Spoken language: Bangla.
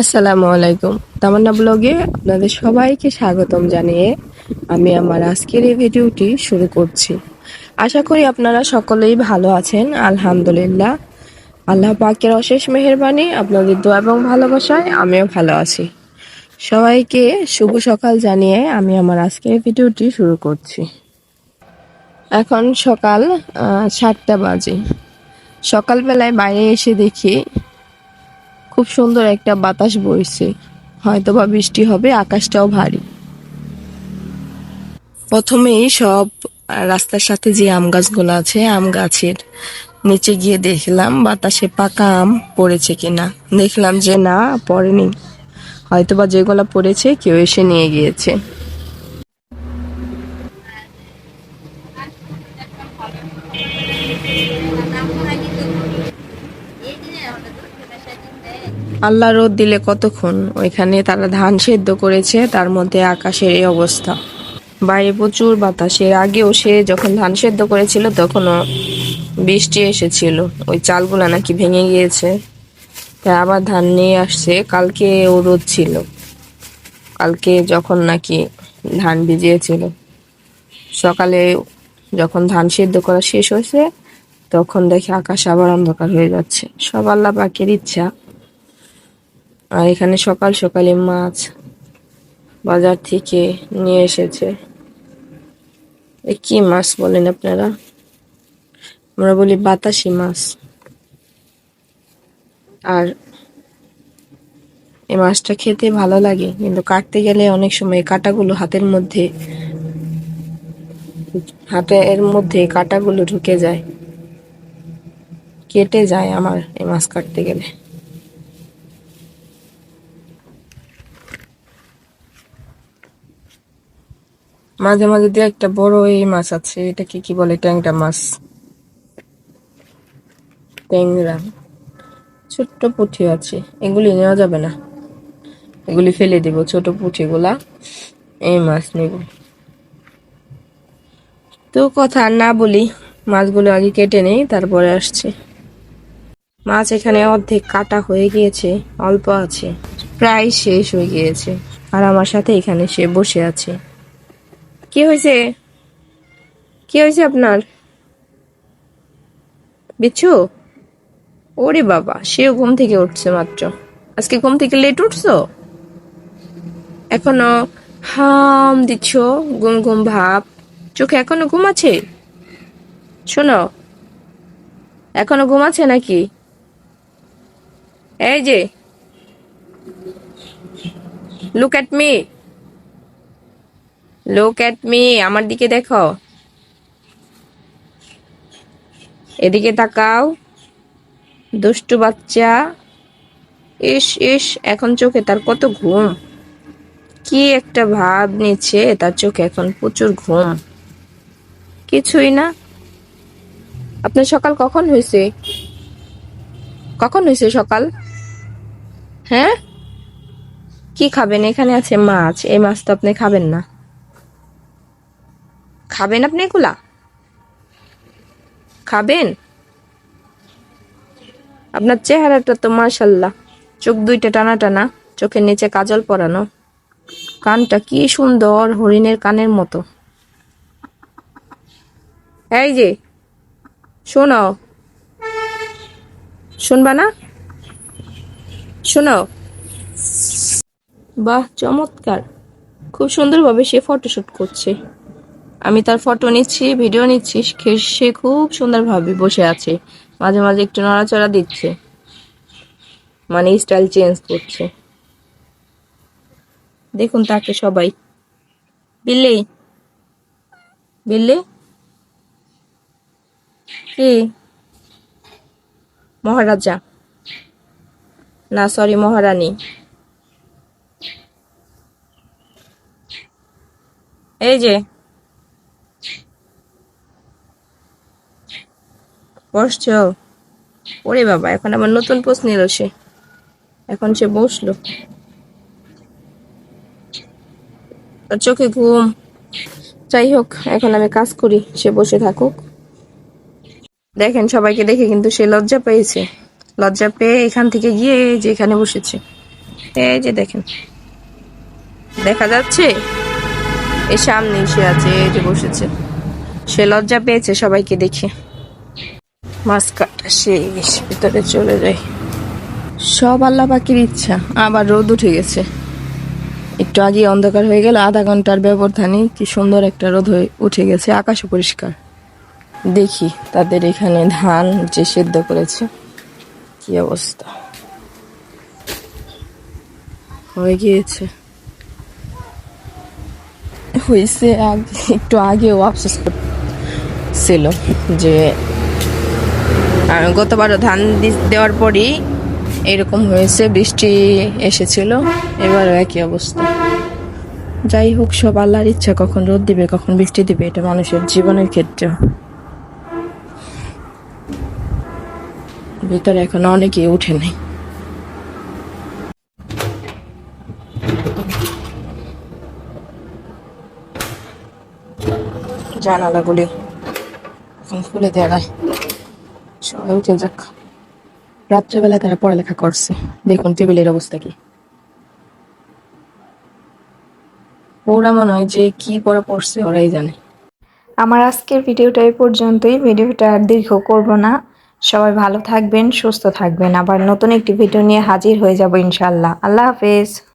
আসসালামু আলাইকুম তামান্না ব্লগে আপনাদের সবাইকে স্বাগতম জানিয়ে আমি আমার আজকের এই ভিডিওটি শুরু করছি। আশা করি আপনারা সকলেই ভালো আছেন, আলহামদুলিল্লাহ। আল্লাহ পাকের অশেষ মেহেরবানি, আপনাদের দোয়া এবং ভালোবাসায় আমিও ভালো আছি। সবাইকে শুভ সকাল জানিয়ে আমি আমার আজকের ভিডিওটি শুরু করছি। এখন সকাল সাতটা বাজে। সকালবেলায় বাইরে এসে দেখি খুব সুন্দর একটা বাতাস বইছে। হয়তো বা বৃষ্টি হবে, আকাশটাও ভারী। প্রথমেই সব রাস্তার সাথে যে আম গাছগুলো আছে, আম গাছের নিচে গিয়ে দেখলাম বাতাসে পাকা আম পড়েছে কিনা। দেখলাম যে না, পড়েনি। হয়তোবা যেগুলো পড়েছে কেউ এসে নিয়ে গিয়েছে। আল্লাহ রোদ দিলে কতক্ষণ? ওইখানে তারা ধান সেদ্ধ করেছে, তার মধ্যে আকাশের এই অবস্থা। বাইরে প্রচুর বাতাসের আগেও সে যখন ধান সেদ্ধ করেছিল, তখনও বৃষ্টি এসেছিল। ওই চালগুলো নাকি ভেঙে গিয়েছে। তাই আবার ধান নিয়ে আসছে। কালকে ও রোদ ছিল। কালকে যখন নাকি ধান ভিজিয়েছিল। সকালে যখন ধান সেদ্ধ করা শেষ হয়েছে, তখন দেখে আকাশ আবার অন্ধকার হয়ে যাচ্ছে। সব আল্লাহ পাকের ইচ্ছা। আর এখানে সকাল সকালে মাছ বাজার থেকে নিয়ে এসেছে। কি মাছ বলেন আপনারা? আমরা বলি বাতাসি মাছ। আর এই মাছটা খেতে ভালো লাগে, কিন্তু কাটতে গেলে অনেক সময় কাঁটাগুলো হাতের মধ্যে, হাতে এর মধ্যে কাঁটাগুলো ঢুকে যায়, কেটে যায় আমার এই মাছ কাটতে গেলে। মাঝে মাঝে দিয়ে একটা বড় এই মাছ আছে, এটাকে কি বলে, ট্যাংরা মাছ? ট্যাংরা। ছোট্ট পুঁটি আছে, এগুলি নেওয়া যাবে না। এগুলি ফেলে দিব, ছোট পুঁটিগুলা। এই মাছ নেব। তো কথা না বলি, মাছগুলো আগে কেটে নেই, তারপরে আসছে। মাছ এখানে অর্ধেক কাটা হয়ে গিয়েছে, অল্প আছে। প্রায় শেষ হয়ে গিয়েছে। আর আমার সাথে এখানে সে বসে আছে। কি হয়েছে? কি হয়েছে আপনার? বিচ্ছু? ওরে বাবা, সেও ঘুম থেকে উঠছে মাত্র। আজকে ঘুম থেকে লেট উঠছো? এখনও? হাম, দিচ্ছ? ঘুম ঘুম ভাব। চোখে এখনও ঘুম আছে? শোনো। এখনও ঘুম আছে নাকি? এই যে। Look at me look at me আমার দিকে দেখো। এদিকে তাকাও। দুষ্টু বাচ্চা। ইস ইস, এখন চোখে তার কত ঘুম। কি একটা ভাব নিচ্ছে, তার চোখে এখন প্রচুর ঘুম। কিছুই না। আপনার সকাল কখন হয়েছে? কখন হয়েছে সকাল? হ্যাঁ? কি খাবেন? এখানে আছে মাছ। এই মাছ তো আপনি খাবেন না। খাবেন আপনি এগুলা? খাবেন? আপনার চেহারাটা তো মাশাল্লাহ চোখ দুইটা টানা টানা চোখের নিচে কাজল পরানো। কানটা কি সুন্দর হরিণের কানের মতো। এই যে শোনো শুনবা না? শোনো বাহ, চমৎকার। খুব সুন্দরভাবে সে ফটোশুট করছে। আমি তার ফটো নিচ্ছি ভিডিও নিচ্ছি, সে- খুব সুন্দরভাবে বসে আছে। মাঝে মাঝে একটু নড়াচড়া দিচ্ছে। মানে স্টাইল চেঞ্জ করছে। দেখুন তাকে সবাই। বিল্লি? বিল্লি? কি? মহারাজা? না সরি মহারানী। এই যে বসছো ওরে বাবা, এখন আবার নতুন প্রশ্ন এলো সে। এখন সে বসল। চোখে ঘুম। যাই হোক, এখন আমি কাজ করি, সে বসে থাকুক। দেখেন, সবাইকে দেখে কিন্তু সে লজ্জা পেয়েছে। লজ্জা পেয়ে এখান থেকে গিয়ে যে এখানে বসেছে। এই যে দেখেন। দেখা যাচ্ছে? এই সামনে সে আছে, এই যে বসেছে। সে লজ্জা পেয়েছে সবাইকে দেখে। মাছ কাটা শেষ ভিতরে চলে যায় সব আল্লাহ পাখির ইচ্ছা, আবার রোদ উঠে গেছে। একটু আগে অন্ধকার হয়ে গেল, আধা ঘণ্টার ব্যবধানে কি সুন্দর একটা রোদ হয়ে উঠে গেছে আকাশ পরিষ্কার। দেখি তাদের এখানে ধান যে সেদ্ধ করেছে, কি অবস্থা। হয়ে গিয়েছে। হয়েছে একটু আগেও আফসোস ছিল যে আহ, গতবারও ধান দেওয়ার পরই এরকম হয়েছে বৃষ্টি এসেছিল এবারও একই অবস্থা। যাই হোক সব আল্লাহর ইচ্ছা কখন রোদ দিবে কখন বৃষ্টি দিবে এটা মানুষের জীবনের ক্ষেত্রে। ভিতরে এখন অনেকে উঠে নাই। জানালাগুলি এখন খুলে সবাই উঠে যাক। রাত্রেবেলা তারা পড়ালেখা করছে। দেখুন টেবিলের অবস্থা কি। ওরা মনে হয় যে কি পড়া পড়ছে ওরাই জানে। আমার আজকের ভিডিওটা এই পর্যন্তই। ভিডিওটা আর দীর্ঘ করব না। সবাই ভালো থাকবেন, সুস্থ থাকবেন। আবার নতুন একটি ভিডিও নিয়ে হাজির হয়ে যাব ইনশাল্লাহ আল্লাহ হাফেজ।